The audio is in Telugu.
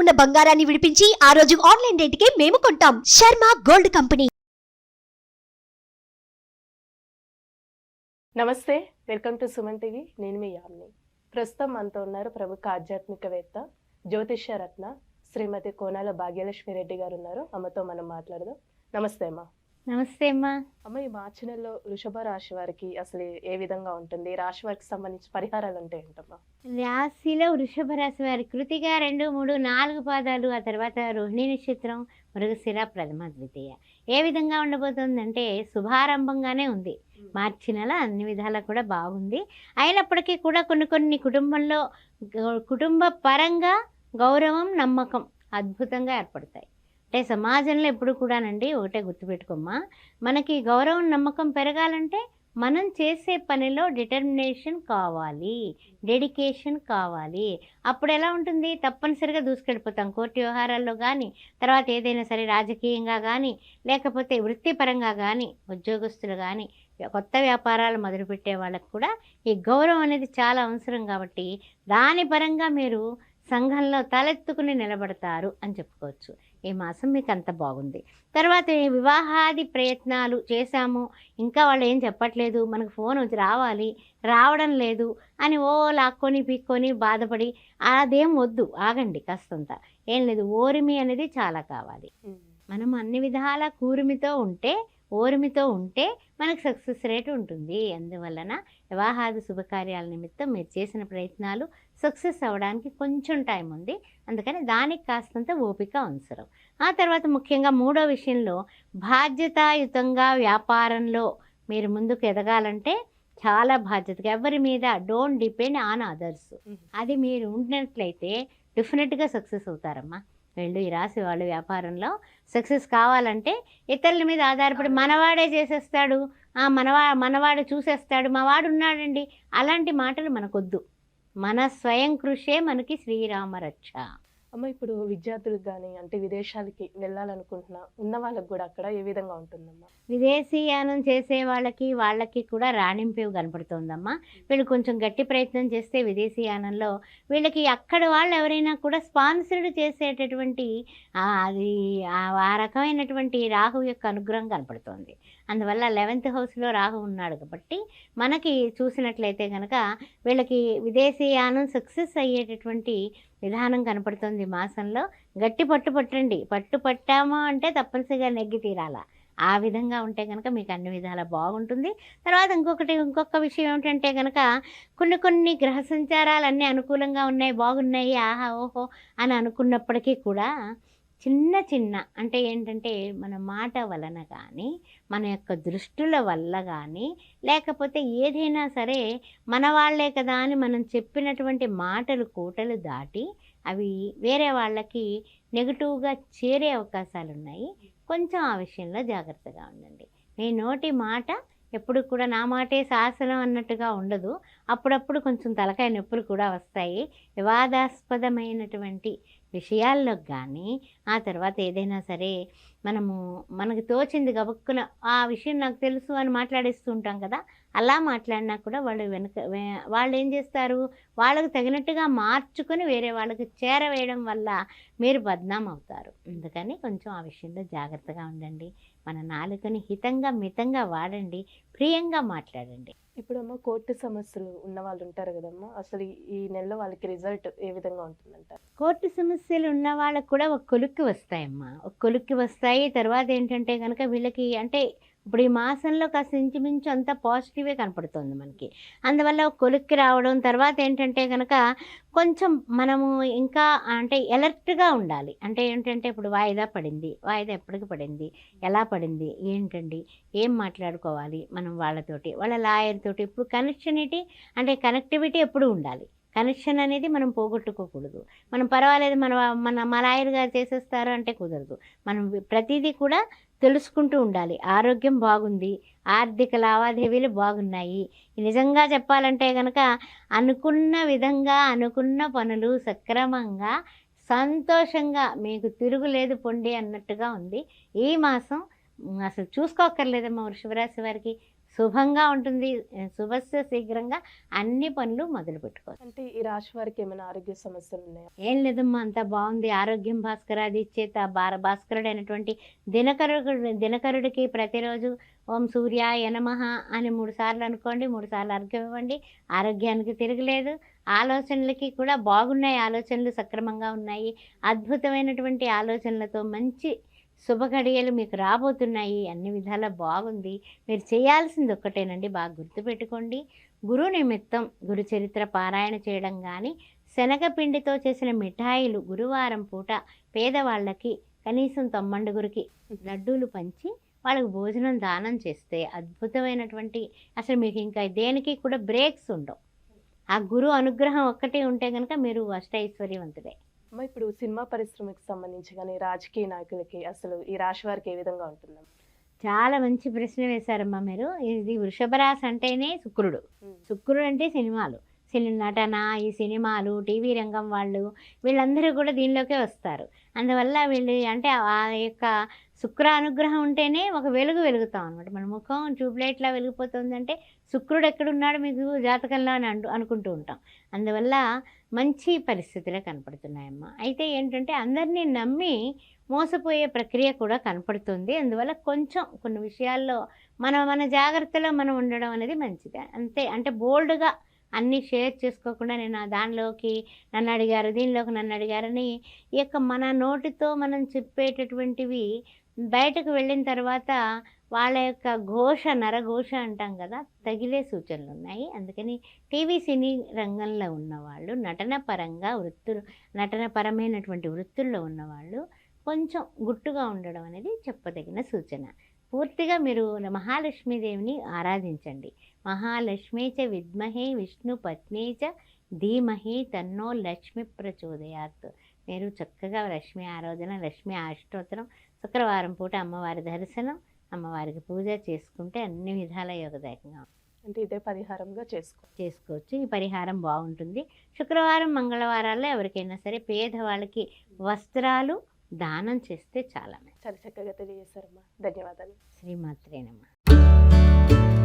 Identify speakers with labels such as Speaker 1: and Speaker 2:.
Speaker 1: ఉన్న బంగారాన్ని విడిపించి ఆ రోజు ఆన్లైన్ రేటుకే మేము కొంటాం. Sharma gold company.
Speaker 2: నమస్తే వెల్కమ్ టు సుమన్ టీవీ. నేను మీ యామ్ని. ప్రస్తుతం మనతో ఉన్నారు ప్రముఖ ఆధ్యాత్మికవేత్త జ్యోతిష్య రత్న శ్రీమతి కోనాల భాగ్యలక్ష్మి రెడ్డి గారు ఉన్నారు. అమ్మతో మనం మాట్లాడదాం. నమస్తే అమ్మ.
Speaker 3: నమస్తే అమ్మా.
Speaker 2: అమ్మ ఈ మార్చి నెలలో వృషభ రాశి వారికి అసలు ఏ విధంగా ఉంటుంది? రాశి వారికి సంబంధించి పరిహారాలు అంటే ఏంటమ్మా
Speaker 3: రాశిలో వృషభ రాశి వారి కృతిగా రెండు మూడు నాలుగు పాదాలు ఆ తర్వాత రోహిణి నక్షత్రం మృగశిర ప్రథమ ద్వితీయ. ఏ విధంగా ఉండబోతుందంటే శుభారంభంగానే ఉంది. మార్చి నెల అన్ని విధాలా కూడా బాగుంది. అయినప్పటికీ కూడా కొన్ని కొన్ని కుటుంబంలో కుటుంబ పరంగా గౌరవం నమ్మకం అద్భుతంగా ఏర్పడతాయి. అంటే సమాజంలో ఎప్పుడు కూడానండి ఒకటే గుర్తుపెట్టుకోమ్మా. మనకి గౌరవం నమ్మకం పెరగాలంటే మనం చేసే పనిలో డిటర్మినేషన్ కావాలి డెడికేషన్ కావాలి. అప్పుడు ఎలా ఉంటుంది? తప్పనిసరిగా దూసుకెళ్ళిపోతాం. కోర్టు వ్యవహారాల్లో కానీ తర్వాత ఏదైనా సరే రాజకీయంగా కానీ లేకపోతే వృత్తిపరంగా కానీ ఉద్యోగస్తులు కానీ కొత్త వ్యాపారాలు మొదలుపెట్టే వాళ్ళకు కూడా ఈ గౌరవం అనేది చాలా అవసరం కాబట్టి దాని పరంగా మీరు సంఘంలో తలెత్తుకుని నిలబడతారు అని చెప్పుకోవచ్చు. ఈ మాసం మీకు అంత బాగుంది. తర్వాత వివాహాది ప్రయత్నాలు చేశాము. ఇంకా వాళ్ళు ఏం చెప్పట్లేదు. మనకు ఫోన్ వచ్చి రావాలి. రావడం లేదు అని ఓ లాక్కొని పీక్కొని బాధపడి అదేం వద్దు. ఆగండి కాస్తంత. ఏం లేదు. ఓరిమి అనేది చాలా కావాలి. మనం అన్ని విధాల కూర్మితో ఉంటే ఓర్మితో ఉంటే మనకు సక్సెస్ రేట్ ఉంటుంది. అందువలన వివాహాది శుభకార్యాల నిమిత్తం మీరు చేసిన ప్రయత్నాలు సక్సెస్ అవ్వడానికి కొంచెం టైం ఉంది. అందుకని దానికి కాస్తంత ఓపిక అవసరం. ఆ తర్వాత ముఖ్యంగా మూడో విషయంలో బాధ్యతాయుతంగా వ్యాపారంలో మీరు ముందుకు ఎదగాలంటే చాలా బాధ్యతగా ఎవరి మీద డోంట్ డిపెండ్ ఆన్ అదర్స్. అది మీరు ఉన్నట్లయితే డెఫినెట్గా సక్సెస్ అవుతారమ్మా. వెళ్ళు ఈ రాశి వాళ్ళు వ్యాపారంలో సక్సెస్ కావాలంటే ఇతరుల మీద ఆధారపడి మనవాడే చేసేస్తాడు. ఆ మనవా మనవాడు చూసేస్తాడు. మా వాడు ఉన్నాడండి. అలాంటి మాటలు మనకొద్దు. మన స్వయం కృషే మనకి శ్రీరామ రక్ష
Speaker 2: అమ్మ ఇప్పుడు విద్యార్థులకు కానీ అంటే విదేశాలకి వెళ్ళాలనుకుంటున్నా ఉన్న వాళ్ళకి కూడా అక్కడ ఏ విధంగా ఉంటుందమ్మా?
Speaker 3: విదేశీయానం చేసే వాళ్ళకి వాళ్ళకి కూడా రాణింపు కనపడుతుందమ్మా. వీళ్ళు కొంచెం గట్టి ప్రయత్నం చేస్తే విదేశీయానంలో వీళ్ళకి అక్కడ వాళ్ళు ఎవరైనా కూడా స్పాన్సర్డ్ చేసేటటువంటి అది ఆ రకమైనటువంటి రాహు యొక్క అనుగ్రహం కనపడుతుంది. అందువల్ల లెవెంత్ హౌస్లో రాహు ఉన్నాడు కాబట్టి మనకి చూసినట్లయితే కనుక వీళ్ళకి విదేశీయానం సక్సెస్ అయ్యేటటువంటి విధానం కనపడుతుంది మాసంలో. గట్టి పట్టు పట్టండి. పట్టు పట్టామా అంటే తప్పనిసరిగా నెగ్గి తీరాల. ఆ విధంగా ఉంటే కనుక మీకు అన్ని విధాల బాగుంటుంది. తర్వాత ఇంకొకటి ఇంకొక విషయం ఏమిటంటే కనుక కొన్ని కొన్ని గ్రహ సంచారాలు అన్నీ అనుకూలంగా ఉన్నాయి బాగున్నాయి ఆహా ఓహో అని అనుకున్నప్పటికీ కూడా చిన్న చిన్న అంటే ఏంటంటే మన మాట వలన కానీ మన యొక్క దృష్టుల వల్ల కానీ లేకపోతే ఏదైనా సరే మన వాళ్ళే కదా అని మనం చెప్పినటువంటి మాటలు కూటలు దాటి అవి వేరే వాళ్ళకి నెగిటివ్గా చేరే అవకాశాలు ఉన్నాయి కొంచెం ఆ విషయంలో జాగ్రత్తగా ఉండండి. మీ నోటి మాట ఎప్పుడు కూడా నా మాటే శాసనం అన్నట్టుగా ఉండదు. అప్పుడప్పుడు కొంచెం తలకాయ నొప్పులు కూడా వస్తాయి. వివాదాస్పదమైనటువంటి విషయాల్లో కానీ ఆ తర్వాత ఏదైనా సరే మనము మనకు తోచింది గబక్కున ఆ విషయం నాకు తెలుసు అని మాట్లాడేస్తూ ఉంటాం కదా అలా మాట్లాడినా కూడా వాళ్ళు వెనక వాళ్ళు ఏం చేస్తారు? వాళ్ళకు తగినట్టుగా మార్చుకొని వేరే వాళ్ళకి చేరవేయడం వల్ల మీరు బద్నాం అవుతారు. అందుకని కొంచెం ఆ విషయంలో జాగ్రత్తగా ఉండండి. మన నాలుకని హితంగా మితంగా వాడండి. ప్రియంగా మాట్లాడండి.
Speaker 2: ఇప్పుడమ్మా కోర్టు సమస్యలు ఉన్న వాళ్ళు ఉంటారు కదమ్మా. అసలు ఈ- నెలలో వాళ్ళకి రిజల్ట్ ఏ విధంగా ఉంటుందంట?
Speaker 3: కోర్టు సమస్యలు ఉన్న వాళ్ళకు కూడా ఒక కొలుక్కి వస్తాయమ్మా. ఒక కొలుక్కి వస్తాయి. తర్వాత ఏంటంటే కనుక వీళ్ళకి అంటే ఇప్పుడు ఈ మాసంలో కాస్త ఇంచుమించు అంతా పాజిటివే కనపడుతుంది మనకి. అందువల్ల కొలుక్కి రావడం తర్వాత ఏంటంటే కనుక కొంచెం మనము ఇంకా అంటే ఎలర్ట్గా ఉండాలి. అంటే ఏంటంటే ఇప్పుడు వాయిదా పడింది వాయిదా ఎప్పటికి పడింది ఎలా పడింది ఏంటండి ఏం మాట్లాడుకోవాలి మనం వాళ్ళతోటి వాళ్ళ లాయర్ తోటి ఇప్పుడు కనెక్షనిటీ అంటే కనెక్టివిటీ ఎప్పుడు ఉండాలి. కనెక్షన్ అనేది మనం పోగొట్టుకోకూడదు. మనం పర్వాలేదు మన మన మా లాయర్ గారు చేసేస్తారు అంటే కుదరదు. మనం ప్రతిదీ కూడా తెలుసుకుంటూ ఉండాలి. ఆరోగ్యం బాగుంది ఆర్థిక లావాదేవీలు బాగున్నాయి. నిజంగా చెప్పాలంటే కనుక అనుకున్న విధంగా అనుకున్న పనులు సక్రమంగా సంతోషంగా మీకు తిరుగులేదు పొండి అన్నట్టుగా ఉంది. ఈ మాసం అసలు చూసుకోకర్లేదమ్మా వృషభరాశి వారికి. శుభంగా ఉంటుంది. శుభస్య శీఘ్రంగా అన్ని పనులు మొదలు పెట్టుకోవచ్చు
Speaker 2: అంటే ఈ రాశి వారికి ఏమైనా ఆరోగ్య సమస్యలు ఉన్నాయా?
Speaker 3: ఏం లేదమ్మా అంతా బాగుంది. ఆరోగ్యం భాస్కరాది చేత బార భాస్కరుడు అయినటువంటి దినకరుడు దినకరుడికి ప్రతిరోజు ఓం సూర్యాయ నమః అని మూడు సార్లు అనుకోండి మూడు సార్లు అర్ఘ్యం ఇవ్వండి. ఆరోగ్యానికి తిరగలేదు. ఆలోచనలకి కూడా బాగున్నాయి ఆలోచనలు సక్రమంగా ఉన్నాయి. అద్భుతమైనటువంటి ఆలోచనలతో మంచి శుభఘడియలు మీకు రాబోతున్నాయి. అన్ని విధాలా బాగుంది. మీరు చేయాల్సింది ఒక్కటేనండి. బాగా గుర్తుపెట్టుకోండి. గురు నిమిత్తం గురు చరిత్ర పారాయణ చేయడం కానీ శనగపిండితో చేసిన మిఠాయిలు గురువారం పూట పేదవాళ్ళకి కనీసం తొమ్మండుగురికి లడ్డూలు పంచి వాళ్ళకి భోజనం దానం చేస్తే అద్భుతమైనటువంటి అసలు మీకు ఇంకా దేనికి కూడా బ్రేక్స్ ఉండవు. ఆ గురు అనుగ్రహం ఒక్కటే ఉంటే కనుక మీరు అష్టైశ్వర్యవంతుడే.
Speaker 2: అమ్మ ఇప్పుడు సినిమా పరిశ్రమకి సంబంధించి కానీ రాజకీయ నాయకులకి అసలు ఈ రాశి వారికి ఏ విధంగా ఉంటుందమ్మా
Speaker 3: చాలా మంచి ప్రశ్న వేశారమ్మా మీరు. ఇది వృషభ రాశి అంటేనే శుక్రుడు. శుక్రుడు అంటే సినిమాలు. సినీ నటన ఈ సినిమాలు టీవీ రంగం వాళ్ళు వీళ్ళందరూ కూడా దీనిలోకే వస్తారు. అందువల్ల వీళ్ళు అంటే ఆ యొక్క శుక్ర అనుగ్రహం ఉంటేనే ఒక వెలుగు వెలుగుతాం అనమాట మన ముఖం ట్యూబ్లైట్లా వెలిగిపోతుందంటే శుక్రుడు ఎక్కడున్నాడు మీకు జాతకంలో అని అంటు అనుకుంటూ ఉంటాం. అందువల్ల మంచి పరిస్థితులే కనపడుతున్నాయమ్మా. అయితే ఏంటంటే అందరినీ నమ్మి మోసపోయే ప్రక్రియ కూడా కనపడుతుంది. అందువల్ల కొంచెం కొన్ని విషయాల్లో మన మన జాగ్రత్తలో మనం ఉండడం అనేది మంచిది. అంతే అంటే బోల్డ్గా అన్నీ షేర్ చేసుకోకుండా నేను ఆ దానిలోకి నన్ను అడిగారు దీనిలోకి నన్ను అడిగారని ఈ యొక్క మన నోటితో మనం చెప్పేటటువంటివి బయటకు వెళ్ళిన తర్వాత వాళ్ళ యొక్క ఘోష నరఘోష అంటాం కదా తగిలే సూచనలు ఉన్నాయి. అందుకని టీవీ సినీ రంగంలో ఉన్నవాళ్ళు నటన పరంగా వృత్తులు నటన పరమైనటువంటి వృత్తుల్లో ఉన్నవాళ్ళు కొంచెం గుట్టుగా ఉండడం అనేది చెప్పదగిన సూచన. పూర్తిగా మీరు మహాలక్ష్మీదేవిని ఆరాధించండి. మహాలక్ష్మీ చ విద్మహే విష్ణు పత్ని చ ధీమహి తన్నో లక్ష్మి ప్రచోదయాత్. మీరు చక్కగా లక్ష్మీ ఆరాధన లక్ష్మీ అష్టోత్తరం శుక్రవారం పూట అమ్మవారి దర్శనం అమ్మవారికి పూజ చేసుకుంటే అన్ని విధాల యోగదాయకంగా
Speaker 2: అంటే ఇదే పరిహారంగా చేసుకో
Speaker 3: చేసుకోవచ్చు. ఈ పరిహారం బాగుంటుంది. శుక్రవారం మంగళవారాల్లో ఎవరికైనా సరే పేదవాళ్ళకి వస్త్రాలు దానం చేస్తే చాలా
Speaker 2: చాలా చక్కగా తెలియజేశారమ్మా. ధన్యవాదాలు.
Speaker 3: శ్రీమాత్రేనమ్మా.